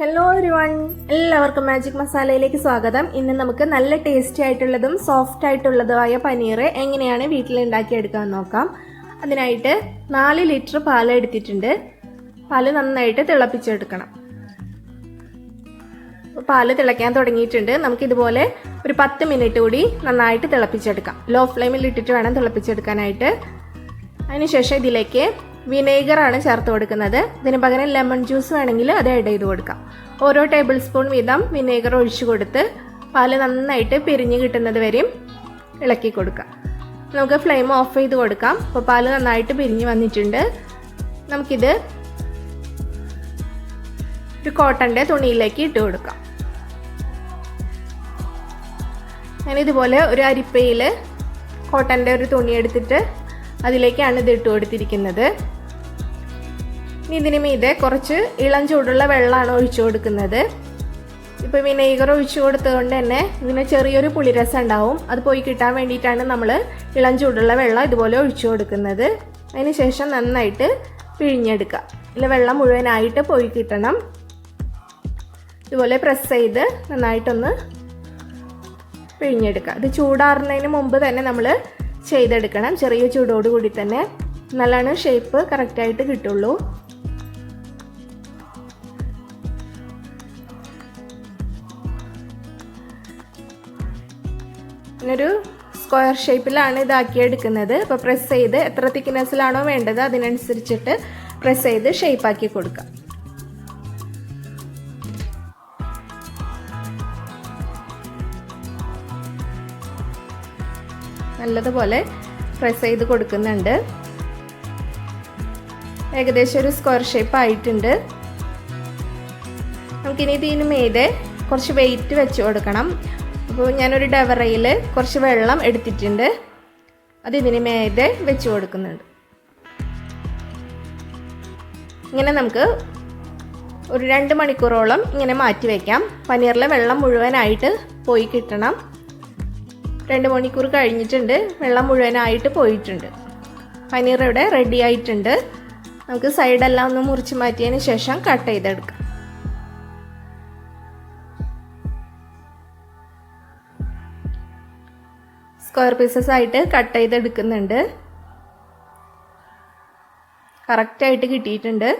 Hello one എല്ലാവർക്കും magic മസാലയിലേക്ക് സ്വാഗതം. ഇന്ന് നമുക്ക് നല്ല ടേസ്റ്റി ആയിട്ടുള്ളതും സോഫ്റ്റ് ആയിട്ടുള്ളതുമായ പനീർ എങ്ങനെയാണ് വീട്ടിൽ ഉണ്ടാക്കിയെടുക്കാൻ നോക്കാം. അതിനായിട്ട് നാല് ലിറ്റർ പാൽ എടുത്തിട്ടുണ്ട്. പാൽ നന്നായിട്ട് തിളപ്പിച്ചെടുക്കണം. പാൽ തിളയ്ക്കാൻ തുടങ്ങിയിട്ടുണ്ട്. നമുക്കിതുപോലെ ഒരു പത്ത് മിനിറ്റ് കൂടി നന്നായിട്ട് തിളപ്പിച്ചെടുക്കാം. ലോ ഫ്ലെയിമിൽ ഇട്ടിട്ട് വേണം തിളപ്പിച്ചെടുക്കാനായിട്ട്. അതിനുശേഷം ഇതിലേക്ക് വിനേഗർ ആണ് ചേർത്ത് കൊടുക്കുന്നത്. ഇതിന് പകരം ലെമൺ ജ്യൂസ് വേണമെങ്കിൽ അത് ആഡ് ചെയ്ത് കൊടുക്കാം. ഓരോ ടേബിൾ സ്പൂൺ വീതം വിനേഗർ ഒഴിച്ചു കൊടുത്ത് പാൽ നന്നായിട്ട് പിരിഞ്ഞ് കിട്ടുന്നത് വരെയും ഇളക്കി കൊടുക്കാം. നമുക്ക് ഫ്ലെയിം ഓഫ് ചെയ്ത് കൊടുക്കാം. അപ്പോൾ പാൽ നന്നായിട്ട് പിരിഞ്ഞ് വന്നിട്ടുണ്ട്. നമുക്കിത് ഒരു കോട്ടന്റെ തുണിയിലേക്ക് ഇട്ട് കൊടുക്കാം. ഞാൻ ഇതുപോലെ ഒരു അരിപ്പയിൽ കോട്ടന്റെ ഒരു തുണി എടുത്തിട്ട് അതിലേക്കാണ് ഇത് ഇട്ട് കൊടുത്തിരിക്കുന്നത്. ഇതിന് മീതെ കുറച്ച് ഇളം ചൂടുള്ള വെള്ളമാണ് ഒഴിച്ചു കൊടുക്കുന്നത്. ഇപ്പോൾ വിനേഗർ ഒഴിച്ചു കൊടുത്തതുകൊണ്ട് തന്നെ ഇതിന് ചെറിയൊരു പുളിരസം ഉണ്ടാവും. അത് പോയി കിട്ടാൻ വേണ്ടിയിട്ടാണ് നമ്മൾ ഇളം ചൂടുള്ള വെള്ളം ഇതുപോലെ ഒഴിച്ചു കൊടുക്കുന്നത്. അതിന് ശേഷം നന്നായിട്ട് പിഴിഞ്ഞെടുക്കുക. ഇതിൽ വെള്ളം മുഴുവനായിട്ട് പോയി കിട്ടണം. ഇതുപോലെ പ്രസ് ചെയ്ത് നന്നായിട്ടൊന്ന് പിഴിഞ്ഞെടുക്കുക. ഇത് ചൂടാറുന്നതിന് മുമ്പ് തന്നെ നമ്മൾ ചെയ്തെടുക്കണം. ചെറിയ ചൂടോട് കൂടി തന്നെ. നല്ലോണം ഷേപ്പ് കറക്റ്റായിട്ട് കിട്ടുള്ളൂ. ഇങ്ങനൊരു സ്ക്വയർ ഷേപ്പിലാണ് ഇതാക്കി എടുക്കുന്നത് അപ്പോൾ പ്രസ് ചെയ്ത് എത്ര തിക്നെസ്സിലാണോ വേണ്ടത് അതിനനുസരിച്ചിട്ട് പ്രസ് ചെയ്ത് ഷേപ്പാക്കി കൊടുക്കാം. നല്ലതുപോലെ പ്രസ് ചെയ്ത് കൊടുക്കുന്നുണ്ട്. ഏകദേശം ഒരു സ്ക്വയർ ഷേപ്പ് ആയിട്ടുണ്ട്. നമുക്കിനി ഇതിന് മീതെ കുറച്ച് വെയിറ്റ് വെച്ച് കൊടുക്കണം. അപ്പോൾ ഞാനൊരു ഡവറയിൽ കുറച്ച് വെള്ളം എടുത്തിട്ടുണ്ട്. അത് ഇതിന് മേതെ വെച്ച് കൊടുക്കുന്നുണ്ട്. ഇങ്ങനെ നമുക്ക് ഒരു രണ്ട് മണിക്കൂറോളം ഇങ്ങനെ മാറ്റി വയ്ക്കാം പനീറിലെ വെള്ളം മുഴുവനായിട്ട് പോയി കിട്ടണം. രണ്ട് മണിക്കൂർ കഴിഞ്ഞിട്ടുണ്ട്. വെള്ളം മുഴുവനായിട്ട് പോയിട്ടുണ്ട്. പനീർ ഇവിടെ റെഡി ആയിട്ടുണ്ട്. നമുക്ക് സൈഡെല്ലാം ഒന്ന് മുറിച്ച് മാറ്റിയതിന് ശേഷം കട്ട് ചെയ്തെടുക്കാം. സ്ക്വയർ പീസസ് ആയിട്ട് കട്ട് ചെയ്തെടുക്കുന്നുണ്ട്. കറക്റ്റായിട്ട് കിട്ടിയിട്ടുണ്ട്.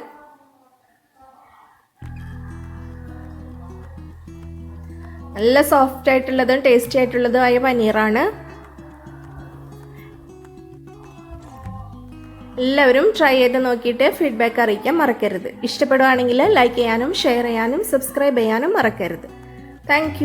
നല്ല സോഫ്റ്റ് ആയിട്ടുള്ളതും ടേസ്റ്റി ആയിട്ടുള്ളതുമായ പനീറാണ്. എല്ലാവരും ട്രൈ ചെയ്ത് നോക്കിയിട്ട് ഫീഡ്ബാക്ക് അറിയിക്കാൻ മറക്കരുത്. ഇഷ്ടപ്പെടുവാണെങ്കിൽ ലൈക്ക് ചെയ്യാനും ഷെയർ ചെയ്യാനും സബ്സ്ക്രൈബ് ചെയ്യാനും മറക്കരുത്. താങ്ക്